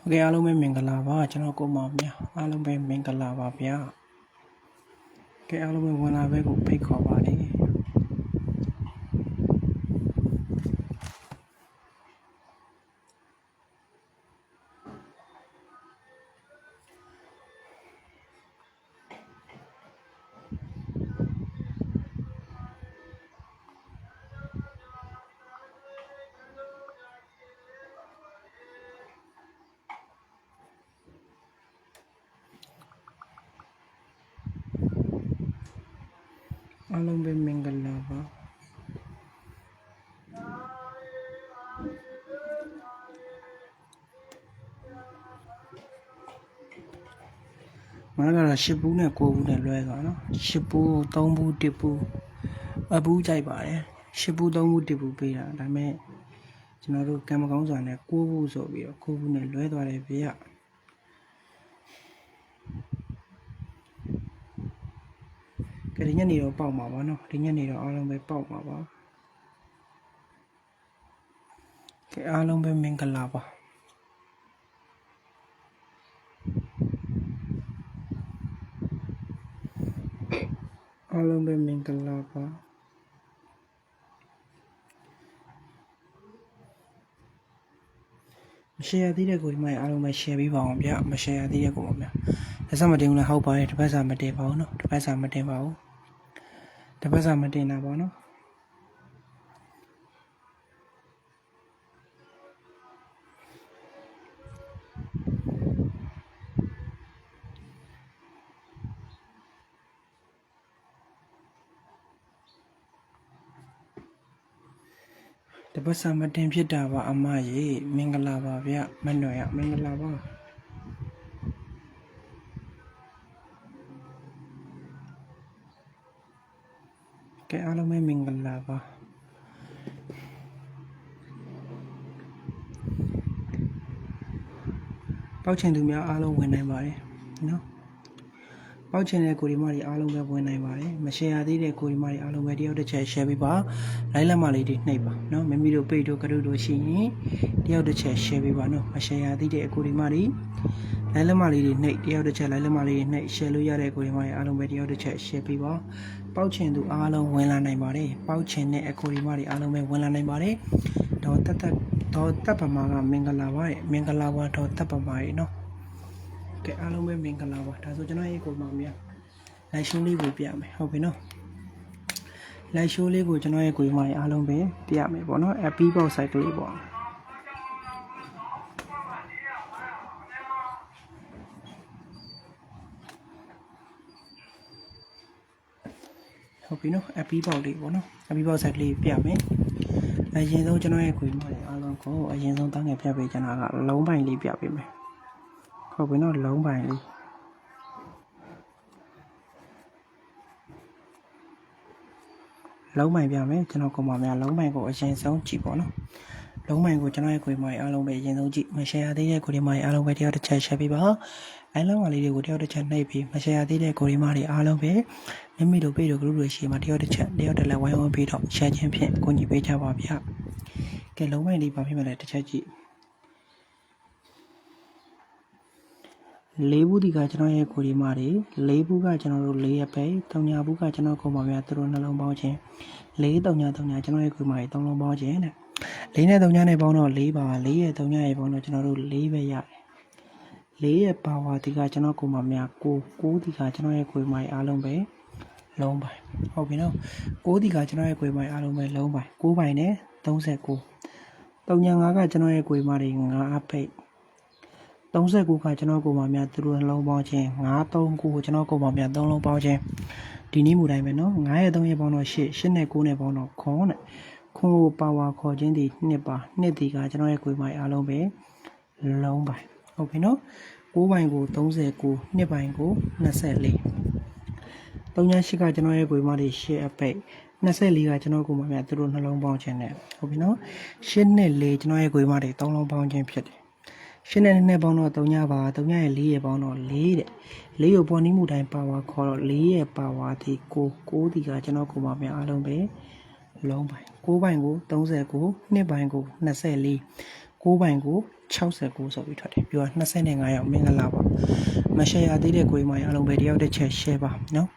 ဟုတ်ကဲ့အားလုံးပဲမင်္ဂလာပါကျွန်တော်ကိုမောင်မြအားလုံးပဲမင်္ဂလာပါဗျာကဲအားလုံးပဲဝင်လာပဲကိုဖိတ်ခေါ်ပါတယ် အားလုံးပဲမင်္ဂလာပါမနကတော့10ဘူးနဲ့9ဘူးနဲ့လွဲသွားနော်10ဘူး3ဘူး1ဘူးအဘူးကြိုက်ပါတယ်10ဘူး3ဘူး1ဘူးပေးတာဒါပေမဲ့ကျွန်တော်တို့ကံမကောင်းစွာနဲ့9ဘူးဆိုပြီးတော့9ဘူးနဲ့လွဲသွားတယ်ဗျာ ဒီညနေတော့ပေါက်မှာပါနော်ဒီညနေတော့အားလုံးပဲပေါက်မှာပါကဲအားလုံးပဲမင်္ဂလာပါအားလုံးပဲမင်္ဂလာပါမ share သေးတဲ့ကိုဒီမှာအားလုံးပဲ share ပေးပါအောင်ဗျမ share သေးတဲ့ကိုပါဗျလက်စမတင်ဘူးလားဟုတ်ပါတယ်တစ်ပတ်စာမတင်ပါဘူးနော်တစ်ပတ်စာမတင်ပါဘူး တစ်ပတ်စာမတင်တာပါနော်တစ်ပတ်စာမတင်ဖြစ်တာပါအမရေမင်္ဂလာပါဗျမနှွယ်ရမင်္ဂလာပါကဲအားလုံးပဲမင်္ဂလာပါ ပေါက်ချင်သူများအားလုံးဝင်နိုင်ပါတယ်နော်ပေါက်ချင်တဲ့ကိုဒီမတွေအားလုံးပဲဝင်နိုင်ပါတယ်မ share သေးတဲ့ကိုဒီမတွေအားလုံးပဲတယောက်တစ်ချက် share ပေးပါလိုက်လက်မလေးတွေနှိပ်ပါနော်မမီတို့ပိတ်တို့ကရုတို့ရှိရင်တယောက်တစ်ချက် share ပေးပါနော်မ share သေးတဲ့ကိုဒီမတွေလိုက်လက်မလေးတွေနှိပ်တယောက်တစ်ချက်လိုက်လက်မလေးတွေနှိပ် share လို့ရတဲ့ကိုဒီမတွေအားလုံးပဲတယောက်တစ်ချက် share ပေးပါပေါက်ချင်သူအားလုံးဝင်လာနိုင်ပါတယ်ပေါက်ချင်တဲ့အကိုဒီမတွေအားလုံးပဲဝင်လာနိုင်ပါတယ်တော့တက်တက် တော့တက်ပမာကမင်္ဂလာပါရဲ့မင်္ဂလာပါတော့တက်ပမာရဲ့နော်ကဲအားလုံးပဲမင်္ဂလာပါဒါဆိုကျွန်တော်ရဲ့ကိုမောင်မြလိုက်ရှိုးလေးကိုပြမယ်ဟုတ်ပြီနော်လိုက်ရှိုးလေးကိုကျွန်တော်ရဲ့ကိုမောင်ရဲ့အားလုံးပဲပြမယ်ပေါ့နော်အပီးပေါက်ဆိုင်ကလေးပေါ့ဟုတ်ပြီနော်အပီးပေါက်လေးပေါ့နော်အပီးပေါက်ဆိုင်ကလေးပြမယ် အရင်ဆုံးကျွန်တော်ရဲ့ကိုမောင်ရဲ့အားလုံးကိုအရင်ဆုံးတောင်းငယ်ပြပေးကျွန်တော်ကလုံးပိုင်လေးပြပေးမယ်ဟုတ်ပြီနော်လုံးပိုင်လေးလုံးပိုင်ပြမယ်ကျွန်တော်ကောင်မများလုံးပိုင်ကိုအရင်ဆုံးကြည့်ပေါ့နော် လုံးပိုင်ကိုကျွန်တော်ရဲ့ကိုယ်မကြီးအားလုံးပဲအရင်ဆုံးကြည့်မ share သေးတဲ့ကိုယ်မကြီးအားလုံးပဲတယောက်တစ်ချက် share ပေးပါအဲလုံးပါလေးတွေကိုတယောက်တစ်ချက်နှိပ်ပြီးမ share သေးတဲ့ကိုယ်မကြီးအားလုံးပဲမိမိတို့ပေးတို့ group တွေရှိမှတယောက်တစ်ချက်တယောက်တစ်လက်ဝိုင်းဝန်းပြီးတော့ share ခြင်းဖြင့်ကိုညီပေးကြပါဗျကဲလုံးပိုင်လေးပါဖြစ်မယ်လေတစ်ချက်ကြည့်လေးဘူးဒီကကျွန်တော်ရဲ့ကိုဒီမာတွေလေးဘူးကကျွန်တော်တို့လေးရပဲတုံညာဘူးကကျွန်တော်ကိုမောင်များသူတို့နှလုံးပေါင်းခြင်းလေးတုံညာတုံညာကျွန်တော်ရဲ့ကိုမာတွေသုံးလုံးပေါင်းခြင်းတဲ့ လေးနဲ့တုံညာနဲ့ပေါင်းတော့လေးပါလေးရဲ့တုံညာရဲ့ပေါင်းတော့ကျွန်တော်တို့လေးပဲရတယ်လေးရဲ့ပါဝါဒီကကျွန်တော်ကိုမောင်များကိုကိုဒီကကျွန်တော်ရဲ့ကိုမာတွေအားလုံးပဲလုံးပိုင်ဟုတ်ပြီနော်ကိုဒီကကျွန်တော်ရဲ့ကိုမာတွေအားလုံးပဲလုံးပိုင်ကိုပိုင်နဲ့39တုံညာ5ကကျွန်တော်ရဲ့ကိုမာတွေ5အပိတ်39ကကျွန်တော်ကိုမများသူတို့နှလုံးပေါင်းခြင်း939ကိုကျွန်တော်ကိုမများ3လုံးပေါင်းခြင်းဒီနည်းမူတိုင်းပဲနော်9ရဲ့3ရဲ့ပေါင်းတော့8 8နဲ့9နဲ့ပေါင်းတော့ခွန်နဲ့ ခွန်ကိုပါဝါခေါ်ခြင်းဒီနှစ်ပါနှစ်ဒီကကျွန်တော်ရဲ့ကိုယ်မိုင်အားလုံးပဲလုံးပိုင်ဟုတ်ပြီနော်9ပိုင်ကို39နှစ်ပိုင်ကို24 38ကကျွန်တော်ရဲ့ကိုယ်မိုင်တွေ8အပိတ်24ကကျွန်တော်ကိုယ်မိုင်များသူတို့နှလုံးပေါင်းခြင်းနဲ့ဟုတ်ပြီနော်8နဲ့4ကျွန်တော်ရဲ့ကိုယ်မိုင်တွေ3လုံးပေါင်းခြင်းဖြစ်တယ်ရှင်းတဲ့နှစ်ပေါင်းတော့3ညပါ3ညရဲ့4ရဲ့ပေါင်းတော့4တဲ့4ကိုပေါ်နီးမှုတိုင်းပါဝါခေါ်တော့4ရဲ့ပါဝါဒီကို6ဒီကကျွန်တော်ကိုမများအားလုံးပဲလုံးပိုင် 6ပိုင်ကို39နှစ်ပိုင်ကို24 6ပိုင်ကို69ဆိုပြီးထွက်တယ်ပြီးတော့25ရောက်မင်္ဂလာပါမရှယ်ရသေးတဲ့ကိုယ်မအားလုံးပဲတယောက်တစ်ချက် share ပါနော်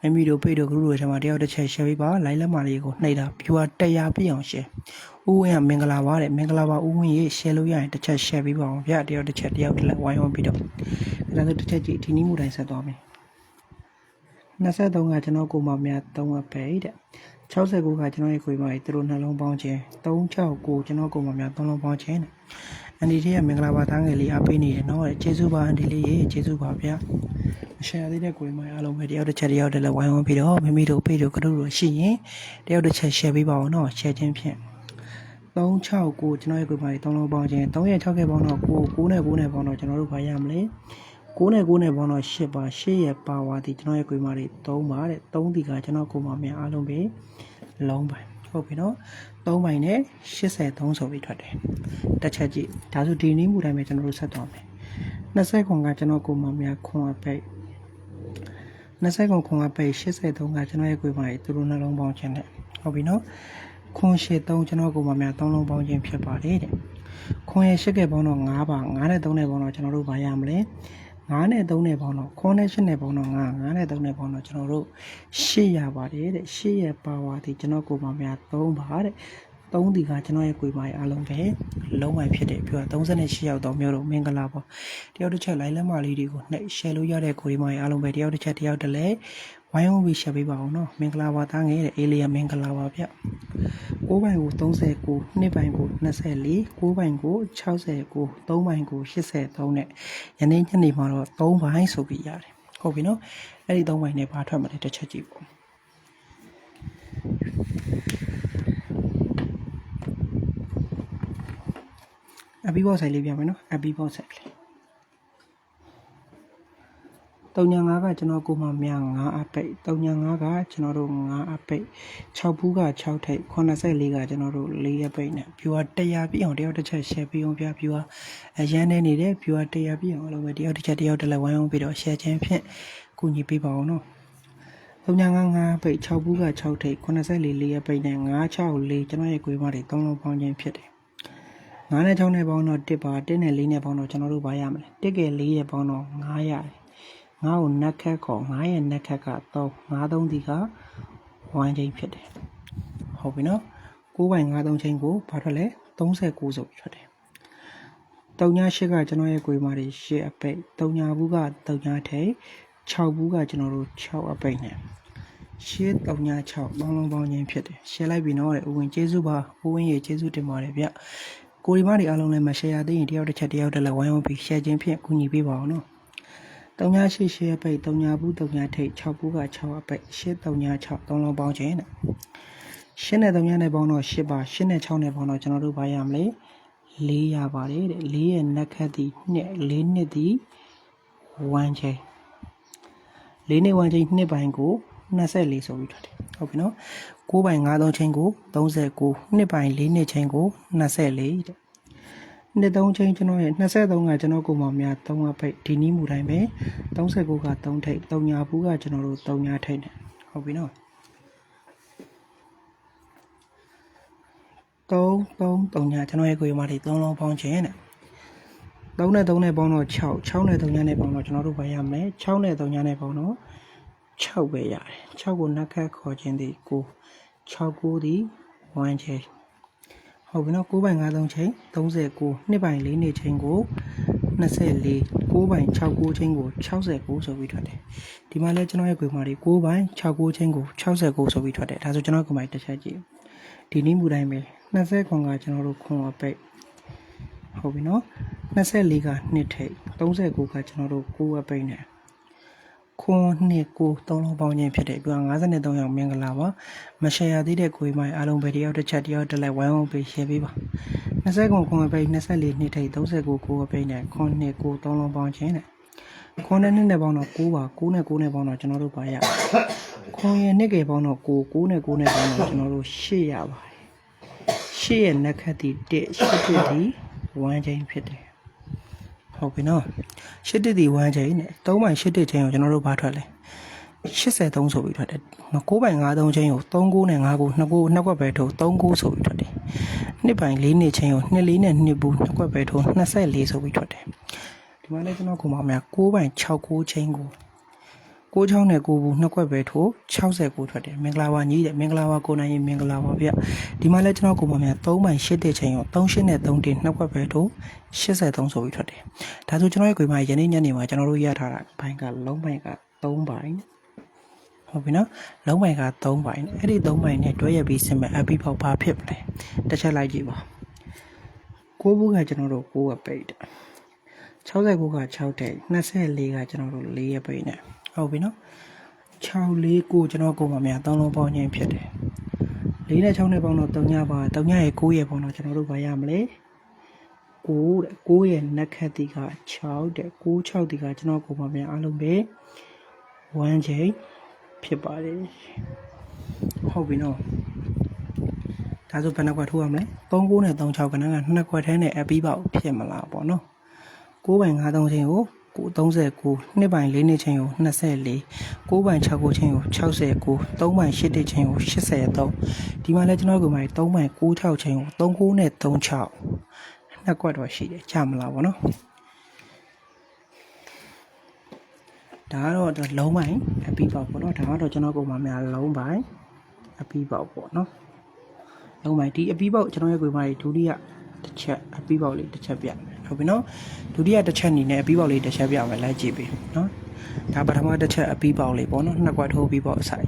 မမီတို့ဖေးတို့ group တွေထဲမှာတယောက်တစ်ချက် share ပေးပါလိုင်းလက်မာလေးကိုနှိပ်တာ viewer 100ပြည့်အောင် share ဦးဝင်းကမင်္ဂလာပါတဲ့မင်္ဂလာပါဦးဝင်းရေ share လို့ရရင်တစ်ချက် share ပေးပါအောင်ဗျတယောက်တစ်ချက်တယောက်တစ်လက်ဝိုင်းဝန်းပြီးတော့ဒါဆိုတစ်ချက်ကြည့်ဒီနည်းမူတိုင်းဆက်သွားမယ်23ကကျွန်တော်ကိုမများ3အပဲတဲ့ 69ကကျွန်တော်ရဲ့ကိုယ်မကြီးသူတို့နှလုံးပေါင်းခြင်း369ကျွန်တော်ကိုမများ3လုံးပေါင်းခြင်းတဲ့အန်ဒီလေးကမင်္ဂလာပါသားငယ်လေးအားပေးနေတယ်နော်တဲ့ကျေးဇူးပါအန်ဒီလေးရေကျေးဇူးပါဗျမရှယ်ရသေးတဲ့ကိုယ်မကြီးအားလုံးပဲတယောက်တစ်ချက်တယောက်တစ်လက်ဝိုင်းဝန်းပြီးတော့မိမိတို့ဖေးတို့ကတို့တို့ရှိရင်တယောက်တစ်ချက် share ပေးပါအောင်နော် share ခြင်းဖြင့်369ကျွန်တော်ရဲ့ကိုယ်မကြီး3လုံးပေါင်းခြင်း3ရဲ့6ရဲ့ပေါင်းတော့9 9နဲ့9နဲ့ပေါင်းတော့ကျွန်တော်တို့ဘာရမလဲ 9နဲ့9နဲ့ပေါင်းတော့10ပါ10ရဲ့ပါဝါဒီကျွန်တော်ရဲ့ကိုယ်မကြီး3ပါတဲ့3ဒီကကျွန်တော်ကိုယ်မများအားလုံးပဲလုံးပိုင်ဟုတ်ပြီနော်3ပိုင်နဲ့83ဆိုပြီးထွက်တယ်တစ်ချက်ကြည့်ဒါဆိုဒီနည်းမူတိုင်းပဲကျွန်တော်တို့ဆက်သွားမယ်20ခွန်ကကျွန်တော်ကိုယ်မများခွန်အပိတ်20ခွန်ခွန်အပိတ်83ကကျွန်တော်ရဲ့ကိုယ်မကြီးသူတို့နှလုံးပေါင်းခြင်းနဲ့ဟုတ်ပြီနော်ခွန်83ကျွန်တော်ကိုယ်မများ3လုံးပေါင်းခြင်းဖြစ်ပါတယ်တဲ့ခွန်ရဲ့ရှစ်ကဲပေါင်းတော့9ပါ9နဲ့3နဲ့ပေါင်းတော့ကျွန်တော်တို့ဘာရမလဲ 9နဲ့3နဲ့ပေါင်းတော့ခွန်နဲ့8နဲ့ပေါင်းတော့9 9နဲ့3နဲ့ပေါင်းတော့ကျွန်တော်တို့8ရပါတယ်တဲ့8ရဲ့ပါဝါဒီကျွန်တော်ကိုယ်မများ3ပါတဲ့3ဒီကကျွန်တော်ရဲ့ကိုယ်မကြီးအားလုံးပဲလုံးဝဖြစ်တယ်ပြောတာ38ရောက်တော့မျိုးတော့မင်္ဂလာပါတယောက်တစ်ချက်လိုက်လက်မလေးတွေကိုနှိပ် share လို့ရတဲ့ကိုယ်မကြီးအားလုံးပဲတယောက်တစ်ချက်တယောက်တစ်လဲ ဝိုင်းဝန်းပြီး share ပေးပါအောင်နော်မင်္ဂလာပါသားငယ်တဲ့အေလီယာမင်္ဂလာပါဗျ6ပိုင်ကို39နှစ်ပိုင်ကို24 9ပိုင်ကို69 3ပိုင်ကို83နဲ့ယနေ့ညနေမှာတော့3ပိုင်ဆိုပြီးရတယ်ဟုတ်ပြီနော်အဲ့ဒီ3ပိုင်နဲ့ဘာထွက်မလဲတစ်ချက်ကြည့်ပေါ့အဘီဘောဆိုင်လေးပြမယ်နော်အဘီဘောဆိုင်လေး 35ကကျွန်တော်ကိုမှမြ9အပိတ်35ကကျွန်တော်တို့9အပိတ်6ဘူးက6ထိပ်84ကကျွန်တော်တို့4အပိတ်နဲ့ viewer 100ပြည့်အောင်တယောက်တစ်ချက် share ပေးအောင်ပြ viewer အရန်နေနေတဲ့ viewer 100ပြည့်အောင်အလုံးပဲတယောက်တစ်ချက်တယောက်တစ်လက်ဝိုင်းအောင်ပြီးတော့ share ခြင်းဖြင့်ကူညီပေးပါအောင်နော်3955ပိတ်6ဘူးက6ထိပ်84 4အပိတ်နဲ့964ကျွန်တော်ရဲ့ကိုယ်မတွေ3လုံးပေါင်းခြင်းဖြစ်တယ်9နဲ့6နဲ့ပေါင်းတော့1ပါ1နဲ့4နဲ့ပေါင်းတော့ကျွန်တော်တို့ဘာရမလဲ1က4ရဲ့ပေါင်းတော့9ရတယ် ငါ့ကိုနက်ခက်ခေါ်ငါရဲ့နက်ခက်က3 5 3ဒီက1ချိန်ဖြစ်တယ်ဟုတ်ပြီနော်9ပိုင်5 3ချိန်ကိုဘာထွက်လဲ39ဆိုပြီးထွက်တယ်တုံညာ8ကကျွန်တော်ရဲ့ကိုယ်မာတွေ8အပိတ်တုံညာဘူးကတုံညာထိတ်6ဘူးကကျွန်တော်တို့6အပိတ်နဲ့ရှင်းတုံညာ6ပေါင်းလုံးပေါင်းချင်းဖြစ်တယ်ရှင်းလိုက်ပြီနော်တဲ့ဦးဝင်ကျေးဇူးပါဦးဝင်ရေကျေးဇူးတင်ပါတယ်ဗျကိုရီမတွေအားလုံးလည်းမရှယ်ရသေးရင်တယောက်တစ်ချက်တယောက်တစ်လက်ဝိုင်းဝန်းပြီးရှယ်ခြင်းဖြင့်ကူညီပေးပါအောင်နော် တုံညာရှိရှိအပိတ်တုံညာဘူးတုံညာထိတ်6ဘူးက6အပိတ်ရှင်းတုံညာ6သုံးလုံးပေါင်းခြင်းတဲ့ရှင်းနဲ့တုံညာနဲ့ပေါင်းတော့8ပါရှင်းနဲ့6နဲ့ပေါင်းတော့ကျွန်တော်တို့ဘာရမလဲ4ရပါတယ်တဲ့4ရဲ့နက်ခတ်သည်နှစ်4နှစ်သည်1ချိန်4နှစ်1ချိန်နှစ်ပိုင်းကို24ဆိုပြီးထွက်တယ်ဟုတ်ပြီနော်9ပိုင်း5 3ချိန်ကို39နှစ်ပိုင်း4နှစ်ချိန်ကို24တဲ့ နှစ်သုံးချင်းကျွန်တော်ရဲ့23ကကျွန်တော်ကိုမောင်များ3ကပိတ်ဒီနီးမူတိုင်းပဲ39က3ထိပ်3ညာဘူးကကျွန်တော်တို့3ညာထိပ်နဲ့ဟုတ်ပြီနော်3 3 3ညာကျွန်တော်ရဲ့ကိုယ်မာတွေ3လုံးပေါင်းခြင်းတဲ့3နဲ့3နဲ့ပေါင်းတော့6 6နဲ့3ညာနဲ့ပေါင်းတော့ကျွန်တော်တို့ဘာရမလဲ6နဲ့3ညာနဲ့ပေါင်းတော့6ပဲရတယ်6ကိုနှက်ခတ်ခေါ်ခြင်းဒီ9 6 9ဒီ1ချင်း ဟုတ်ပြီနော်9ပိုင်53ချိန်39နှစ်ပိုင်4နှစ်ချိန်ကို24 9ပိုင်69ချိန်ကို69ဆိုပြီးထွက်တယ်ဒီမှာလဲကျွန်တော်ရဲ့ကွေမာတွေ9ပိုင်69ချိန်ကို69ဆိုပြီးထွက်တယ်ဒါဆိုကျွန်တော်ကွေမာတစ်ချက်ကြည့်ဒီနည်းမူတိုင်းပဲ20ခွန်ကကျွန်တော်တို့ခွန်အပိတ်ဟုတ်ပြီနော်24ကနှစ်ထိပ်39ကကျွန်တော်တို့9အပိတ်နဲ့ ခွန်နှစ်ကိုသုံးလုံးပေါင်းခြင်းဖြစ်တယ်ပြီးတော့53ရောက်မင်္ဂလာပါမရှယ်ရသေးတဲ့ကိုယ်မိုင်အားလုံးပဲတယောက်တစ်ချက်တယောက်တစ်လိုက်ဝိုင်းဝန်းပေးရှယ်ပေးပါ20ခွန်ခွန်ပဲ24နှစ်ထိပ်39ကိုအပိတ်နဲ့ခွန်နှစ်ကိုသုံးလုံးပေါင်းခြင်းနဲ့ခွန်နဲ့နှစ်နဲ့ပေါင်းတော့9ပါ9နဲ့9နဲ့ပေါင်းတော့ကျွန်တော်တို့ပါရခွန်ရဲ့နှစ်ကေပေါင်းတော့9 9နဲ့9နဲ့ပေါင်းတော့ကျွန်တော်တို့8ရပါတယ်8ရဲ့နက်ခတ်တီ1 8တိတီ1ချင်းဖြစ်တယ် ဟုတ်ပြီနော်ရှစ်တစ်ဒီ1ချိန်နဲ့3ပိုင်ရှစ်တစ်ချိန်ကိုကျွန်တော်တို့ဘာထွက်လဲ83ဆိုပြီးထွက်တယ်9ပိုင်53ချိန်ကို39နဲ့5ကို2ကိုနှစ်ကွက်ပဲထုတ်39ဆိုပြီးထွက်တယ်နှစ်ပိုင်၄နှစ်ချင်းကိုနှစ်လေးနဲ့နှစ်ဘူးနှစ်ကွက်ပဲထိုး24ဆိုပြီးထွက်တယ်ဒီမှာလည်းကျွန်တော်ခုမောင်များ6ပိုင်6ကိုချင်းကို 6ချောင်းနဲ့9ဘူးနှစ်ကွက်ပဲထိုး69ထွက်တယ်မင်္ဂလာပါညီးတယ်မင်္ဂလာပါကိုနိုင်ရင်မင်္ဂလာပါဗျဒီမှာလည်းကျွန်တော်ခုမောင်များ3ပိုင်8တဲ့ချင်းကို38နဲ့3တင်နှစ်ကွက်ပဲထိုး83ဆိုပြီးထွက်တယ်ဒါဆိုကျွန်တော်ရဲ့ခွေမှာယနေ့ညနေမှာကျွန်တော်တို့ရထားတာဘိုင်ကလုံးဘိုင်က3ပိုင်ဟုတ်ပြီနော်လုံးပိုင်က3ပိုင်အဲ့ဒီ3ပိုင်နဲ့တွဲရပြီးစင်မဲ့အပီပေါက်ပါဖြစ်ပလဲတစ်ချက်လိုက်ကြည့်ပါကိုဘူးကကျွန်တော်တို့6ကပိတ်တယ်69က6တဲ့24ကကျွန်တော်တို့4ရပိတ်နဲ့ ဟုတ်ပြီနော်6လေးကိုကျွန်တော်ကိုမများ3လုံးပေါင်းခြင်းဖြစ်တယ်4နဲ့6နဲ့ပေါင်းတော့3ညပါ3ညရဲ့9ရဲ့ပေါင်းတော့ကျွန်တော်တို့ဘာရမလဲ9တဲ့9ရဲ့နက်ခတ်တီက6တဲ့9 6တီကကျွန်တော်ကိုမများအားလုံးပဲ1ချိန်ဖြစ်ပါတယ်ဟုတ်ပြီနော်ဒါဆိုဘယ်နှခွက်ထိုးရမလဲ3 9နဲ့3 6ကနန်းကနှစ်ခွက်ထဲနဲ့အပြီးပေါက်ဖြစ်မလားပေါ့နော်9ပိုင်5 3ချင်းကို ကို39နှစ်ပိုင်4နှစ်ချင်းကို24 9ပိုင်6ကိုချင်းကို69 3ပိုင်8တစ်ချင်းကို83ဒီမှာလည်းကျွန်တော်ကမှ3ပိုင်6 6ချင်းကို39နဲ့36နှစ်ကွက်တော့ရှိတယ်ကြမလားဗောနော်ဒါကတော့လုံးပိုင်အပီပေါက်ပေါ့နော်ဒါကတော့ကျွန်တော်ကမှများလုံးပိုင်အပီပေါက်ပေါ့နော်လုံးပိုင်ဒီအပီပေါက်ကျွန်တော်ရဲ့ကိုယ်မကြီးဒုတိယတစ်ချက်အပီပေါက်လေးတစ်ချက်ပြမယ် ဟုတ်ပြီနော်ဒုတိယတစ်ချက်အနေနဲ့အပီပေါက်လေးတစ်ချက်ပြမယ်လိုက်ကြည့်ပြီနော်ဒါပထမတစ်ချက်အပီပေါက်လေးပေါ့နော်နှစ်ကွက်ထိုးပြီးပေါက်အဆိုင်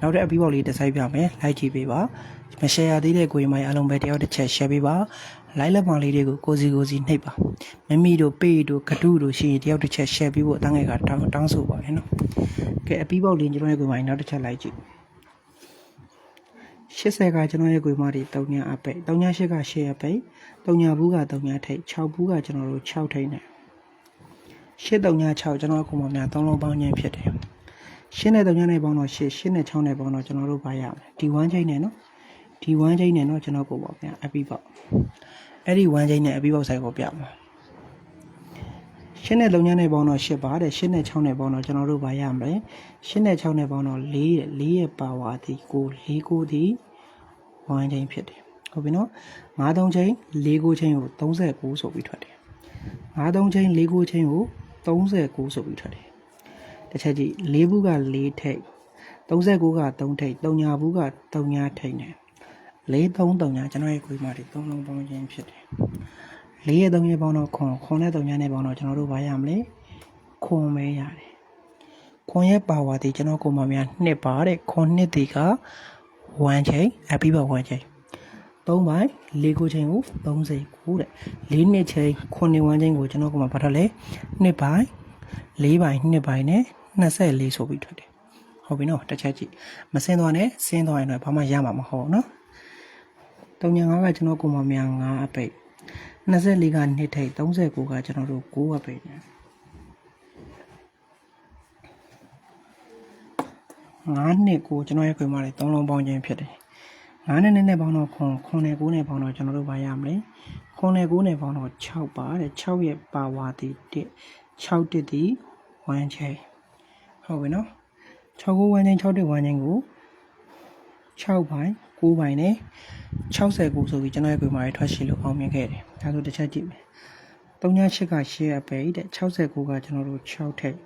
နောက်တဲ့အပီပေါက်လေးတစ်ဆိုင်ပြမယ်လိုက်ကြည့်ပေးပါမ share ရသေးတဲ့ကိုယ်မကြီးအလုံးပဲတယောက်တစ်ချက် share ပေးပါလိုက်လက်မောင်လေးတွေကိုကိုစီကိုစီနှိပ်ပါမမီတို့ပေးတို့ကတုတို့ရှိရင်တယောက်တစ်ချက် share ပေးဖို့အတန်းငယ်ကတောင်းတောင်းဆိုပါတယ်နော်ကဲအပီပေါက်လေးကျွန်တော်ရဲ့ကိုယ်မကြီးနောက်တစ်ချက်လိုက်ကြည့် 80ကကျွန်တော်ရဲ့ကိုယ်မတွေ3ညအပိတ်3ည8က8အပိတ်3ညဘူးက3ညထိတ်6ဘူးကကျွန်တော်တို့6ထိတ်နဲ့8 3ည6ကျွန်တော်ကိုယ်မများ3လုံးပေါင်းခြင်းဖြစ်တယ်ရှင်းတဲ့3ညနဲ့ပေါင်းတော့8ရှင်းတဲ့6နဲ့ပေါင်းတော့ကျွန်တော်တို့ပါရမယ်ဒီ1ချိန်နဲ့နော်ဒီ1ချိန်နဲ့နော်ကျွန်တော်ကိုပေါ့ဗျာအပီပေါက်အဲ့ဒီ1ချိန်နဲ့အပီပေါက်ဆိုင်ကိုပြမှာရှင်းတဲ့လုံညနဲ့ပေါင်းတော့8ပါတဲ့ရှင်းတဲ့6နဲ့ပေါင်းတော့ကျွန်တော်တို့ပါရမယ်ရှင်းတဲ့6နဲ့ပေါင်းတော့4တဲ့4ရဲ့ပါဝါသည်ကို4ကိုသည် 1ချိန်ဖြစ်တယ်ဟုတ်ပြီနော်9 3ချိန်4ကိုချိန်ကို39ဆိုပြီးထွက်တယ်9 3ချိန်4ကိုချိန်ကို39ဆိုပြီးထွက်တယ်တစ်ချက်ကြည့်4ဘူးက4ထိပ်39က3ထိပ်3ညာဘူးက3ညာထိပ်နဲ့4 3 3ညာကျွန်တော်ရဲ့ခွေးမတွေ3လုံးပေါင်းခြင်းဖြစ်တယ်၄ရဲ့3ရဲ့ပေါင်းတော့ခွန်ခွန်နဲ့3ရဲ့နဲ့ပေါင်းတော့ကျွန်တော်တို့ဘာရမလဲခွန်မဲရတယ်ခွန်ရဲ့ပါဝါဒီကျွန်တော်ကိုမများနှစ်ပါတဲ့ခွန်နှစ်ဒီက 1ချိန်အပြီးပါ1ချိန်3ပိုင်း၄ခုချိန်ကို39တဲ့၄နှစ်ချိန်9နှစ်1ချိန်ကိုကျွန်တော်ကမှဘာထလဲနှစ်ပိုင်း၄ပိုင်းနှစ်ပိုင်းနဲ့24ဆိုပြီးထွက်တယ်ဟုတ်ပြီနော်တစ်ချက်ကြည့်မစင်းသွားနဲ့စင်းသွားရင်တော့ဘာမှရမှာမဟုတ်နော်3ည5ကကျွန်တော်ကိုမများ9အပိတ်24ကနှစ်ထိတ်39ကကျွန်တော်တို့9အပိတ် 9နှစ်ကိုကျွန်တော်ရဲ့ခွေးမလေး3လုံးပေါင်းခြင်းဖြစ်တယ်9နဲ့နဲ့ပေါင်းတော့ခွန်ခွန်နဲ့9နဲ့ပေါင်းတော့ကျွန်တော်တို့ဘာရမလဲခွန်နဲ့9နဲ့ပေါင်းတော့6ပါတဲ့6ရဲ့ပါဝါတီ1 6တစ်တီ1ချိန်ဟုတ်ပြီနော်6ကို1ချိန်6တစ်1ချိန်ကို6ပိုင်း9ပိုင်းနဲ့69ဆိုပြီးကျွန်တော်ရဲ့ခွေးမလေးထွက်ရှိလို့အောင်မြင်ခဲ့တယ်ဒါဆိုတစ်ချက်ကြည့်မယ်38က8အပိတ်တဲ့69ကကျွန်တော်တို့6ထိပ်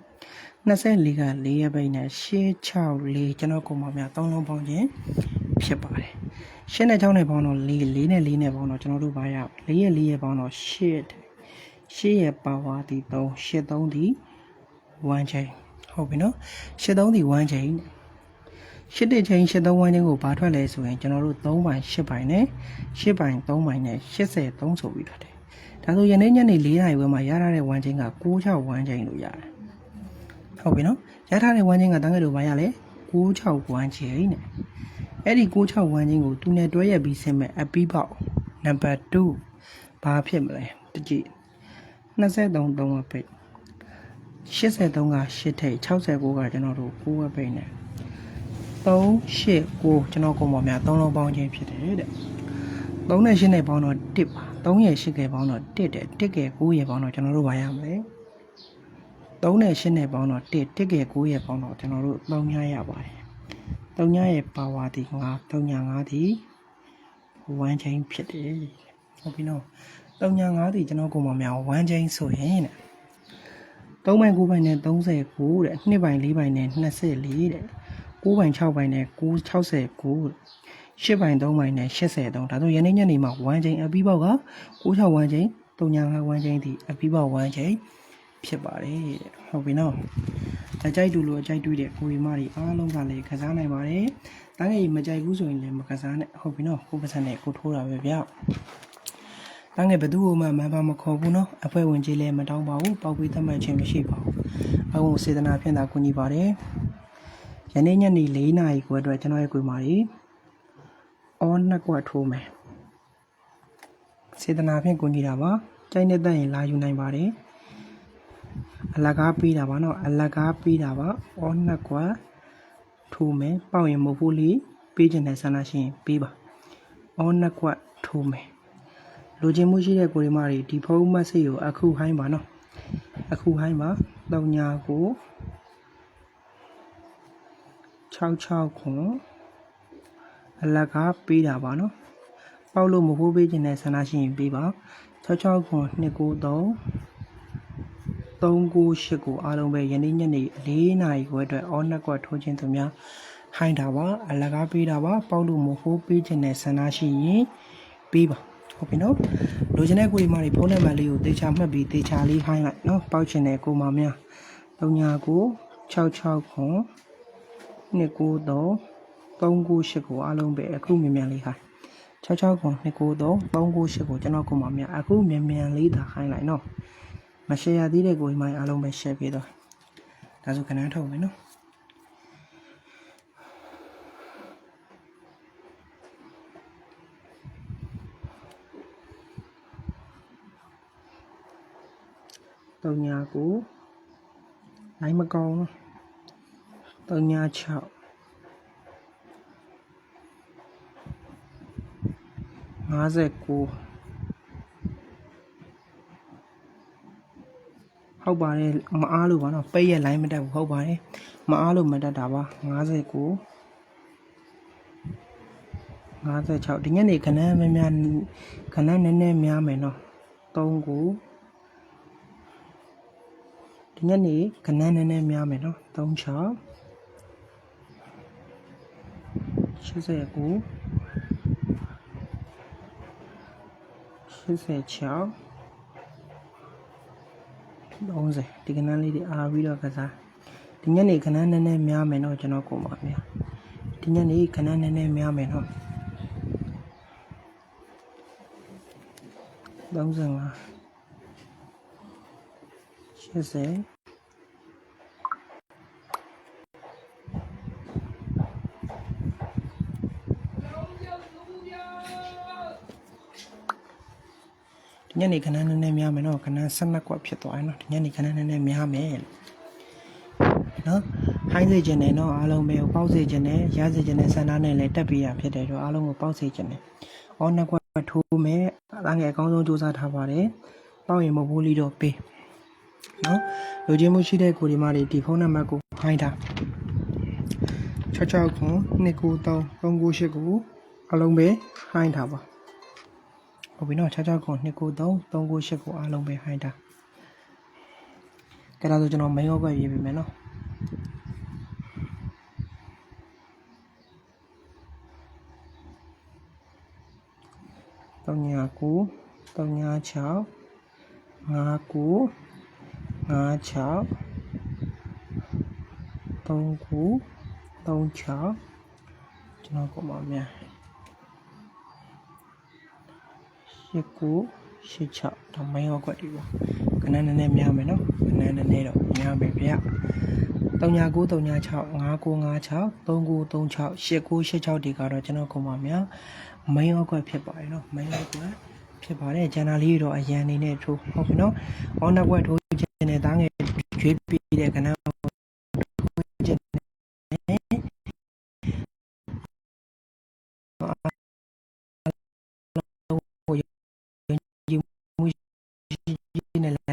24က4ရပိတ်နဲ့664ကျွန်တော်ကိုမများ3လုံးပေါင်းခြင်းဖြစ်ပါတယ်ရှင်းတဲ့6နဲ့ပေါင်းတော့4 4နဲ့4နဲ့ပေါင်းတော့ကျွန်တော်တို့ဘာရ4ရဲ့4ရဲ့ပေါင်းတော့8 8ရဲ့ပါဝါဒီ3 8 3ဒီ1ချိန်ဟုတ်ပြီနော်8 3ဒီ1ချိန်ရှစ်တဲ့ချိန်83ဝန်းချင်းကိုဘာထွက်လဲဆိုရင်ကျွန်တော်တို့3ပိုင်း8ပိုင်းနဲ့8ပိုင်း3ပိုင်းနဲ့83ဆိုပြီးထွက်တယ်ဒါဆိုယနေ့ညနေ4နာရီဝန်းမှာရထားတဲ့ဝန်းချင်းက96ဝန်းချင်းလို့ရတယ် ဟုတ်ပြီနော်ရထားတဲ့ဝန်းချင်းကတန်းကလေးတို့ဘာရလဲ96ဝန်းချင်းနဲ့အဲ့ဒီ96ဝန်းချင်းကိုသူနဲ့တွဲရက်ပြီးဆင်းမဲ့အပီးပေါက်နံပါတ်2ဘာဖြစ်မလဲတကြည့်23 3ဝပိတ်83က8ထိပ်69ကကျွန်တော်တို့9ဝပိတ်နဲ့3 8 9ကျွန်တော်ကုန်ပါများ3လုံးပေါင်းခြင်းဖြစ်တယ်တဲ့3နဲ့8နဲ့ပေါင်းတော့1ပါ3ရဲ့8ကပေါင်းတော့1တဲ့1က9ရဲ့ပေါင်းတော့ကျွန်တော်တို့ဘာရမလဲ 3နဲ့8နဲ့ပေါင်းတော့1 1က9ရဲ့ပေါင်းတော့ကျွန်တော်တို့3ညရပါတယ်3ညရဲ့ပါဝါဒီ9 3ည5ဒီ1 chain ဖြစ်တယ်ဟုတ်ပြီနော်3.5ဒီကျွန်တော်ကိုမများ1 chain ဆိုရင်တဲ့3ပိုင်9ပိုင်နဲ့39တဲ့2ပိုင်4ပိုင်နဲ့24တဲ့9ပိုင်6ပိုင်နဲ့9 69 8ပိုင်3ပိုင်နဲ့83ဒါဆိုယနေ့ညနေမှာ1 chain အပြီးပေါက်က96 1 chain 3.5 1 chain ဒီအပြီးပေါက်1 chain ဖြစ်ပါတယ်တဲ့ဟုတ်ပြီနော်အကြိုက်တူလို့အကြိုက်တွေ့တဲ့ကိုရီမတွေအားလုံးကလည်းကစားနိုင်ပါတယ်တန်းငယ်မကြိုက်ဘူးဆိုရင်လည်းမကစားနဲ့ဟုတ်ပြီနော်ကိုပစံနဲ့ကိုထိုးတာပဲဗျတန်းငယ်ဘသူ့မှမန်ပါမခေါ်ဘူးနော်အဖွဲ့ဝင်ကြီးလည်းမတောင်းပါဘူးပေါက်ပြီးသတ်မှတ်ခြင်းမရှိပါဘူးအကုန်စေတနာဖြင့်သာကူညီပါတယ်ယနေ့ညနေ4နာရီခွဲအတွက်ကျွန်တော်ရဲ့ကိုရီမတွေအော်နှစ်ကွက်ထိုးမယ်စေတနာဖြင့်ကူညီတာပါကြိုက်နေတဲ့ရင်လာယူနိုင်ပါတယ် အလကားပေးတာပါနော်အလကားပေးတာပါအော်နှစ်ကွက်ထိုးမယ်ပေါ့ရင်မဟုတ်ဘူးလေပေးခြင်းတဲ့ဆန္ဒရှိရင်ပေးပါအော်နှစ်ကွက်ထိုးမယ်လူချင်းမှုရှိတဲ့ကိုရီမတွေဒီဖုန်းမက်ဆေ့ကိုအခုဟိုင်းပါနော်အခုဟိုင်းပါတောင်ညာကို66ခွန်အလကားပေးတာပါနော်ပေါက်လို့မဟုတ်ပေးခြင်းတဲ့ဆန္ဒရှိရင်ပေးပါ66ခွန်293 398ကိုအားလုံးပဲယနေ့ညနေ4နာရီခွဲအတွက်အော်နက်ကွက်ထိုးခြင်းသူများဟိုင်းတာပါအလကားပေးတာပါပေါက်လို့မဟုတ်ပေးခြင်းတဲ့ဆန္ဒရှိရင်ပေးပါဟုတ်ပြီနော်လိုချင်တဲ့ကိုဒီမာတွေဖုန်းနံပါတ်လေးကိုတေချာမှတ်ပြီးတေချာလေးဟိုင်းလိုက်နော်ပေါက်ချင်တဲ့ကိုမများ39ကို66ခွန်293 398ကိုအားလုံးပဲအခုမြန်မြန်လေးဟိုင်း66ခွန်293 398ကိုကျွန်တော်ကိုမများအခုမြန်မြန်လေးသာဟိုင်းလိုက်နော် မရှယ်ရသေးတဲ့ကိုဒီမာအားလုံးပဲ share ပေးတော့ဒါဆိုခဏထုတ်မယ်နော်တုံညာကိုနိုင်မကောင်းနော်တုံညာ6 ဟုတ်ပါတယ်မအားလို့ပါနော်ပိတ်ရဲ့ line မတက်ဘူးဟုတ်ပါတယ်မအားလို့မတက်တာပါ59 56ဒီညနေခဏမများခဏနည်းနည်းများမယ်နော်3ကိုဒီညနေခဏနည်းနည်းများမယ်နော်36 89 86 30ဒီကနန်းလေးတွေအားပြီးတော့ကစားဒီညနေခဏနည်းနည်းများမယ်နော်ကျွန်တော်ကိုပါဗျာဒီညနေခဏနည်းနည်းများမယ်နော်35 80 ညနေခဏနည်းနည်းများမယ်နော်ခဏ12ကွက်ဖြစ်သွားရင်နော်ဒီညနေခဏနည်းနည်းများမယ်လို့နော်ဟိုင်းစေခြင်းနဲ့နော်အားလုံးပဲပေါက်စေခြင်းနဲ့ရစေခြင်းနဲ့ဆန္ဒနဲ့လည်းတက်ပြီးရဖြစ်တယ်တော့အားလုံးကိုပေါက်စေခြင်းနဲ့အော်နှစ်ကွက်ထိုးမယ်အားငယ်အကောင်းဆုံးစူးစမ်းထားပါတယ်ပေါက်ရင်မဟုတ်ဘူးလီတော့ပေးနော်လူချင်းမှုရှိတဲ့ကိုဒီမတွေဒီဖုန်းနံပါတ်ကိုဟိုင်းထား66ခွန်293 398ကိုအားလုံးပဲဟိုင်းထားပါ ဟုတ်ပြီနော်66ခွန်293 398ကိုအားလုံးပဲဟိုင်းထားကဲဒါဆိုကျွန်တော်မိန်ဟောက်ပဲရေးပေးမယ်နော်3ညာ9 3ညာ6 5 9 5 6 3 9 3 6ကျွန်တော်ပုံပါများ8 9 8 6ဒါမိုင်းဟောက်ကွက်ဒီပါခဏနည်းနည်းများမယ်နော်ခဏနည်းနည်းတော့များမယ်ဗျ3ညာ9 3ညာ6 5 9 5 6 3 9 3 6 8 9 8 6ဒီကတော့ကျွန်တော်ပုံပါများမိုင်းဟောက်ကွက်ဖြစ်ပါတယ်နော်မိုင်းဟောက်ကွက်ဖြစ်ပါတယ်ဂျန်နာလေးတော့အရန်နေနဲ့ထိုးဟုတ်ပြီနော်အော်နက်ကွက်ထိုးခြင်းနဲ့တားငယ်ရွေးပြီးတဲ့ခဏနဲ့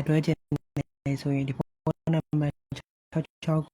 တွဲခြင်းနဲ့ဆိုရင်ဒီဖုန်းနံပါတ်66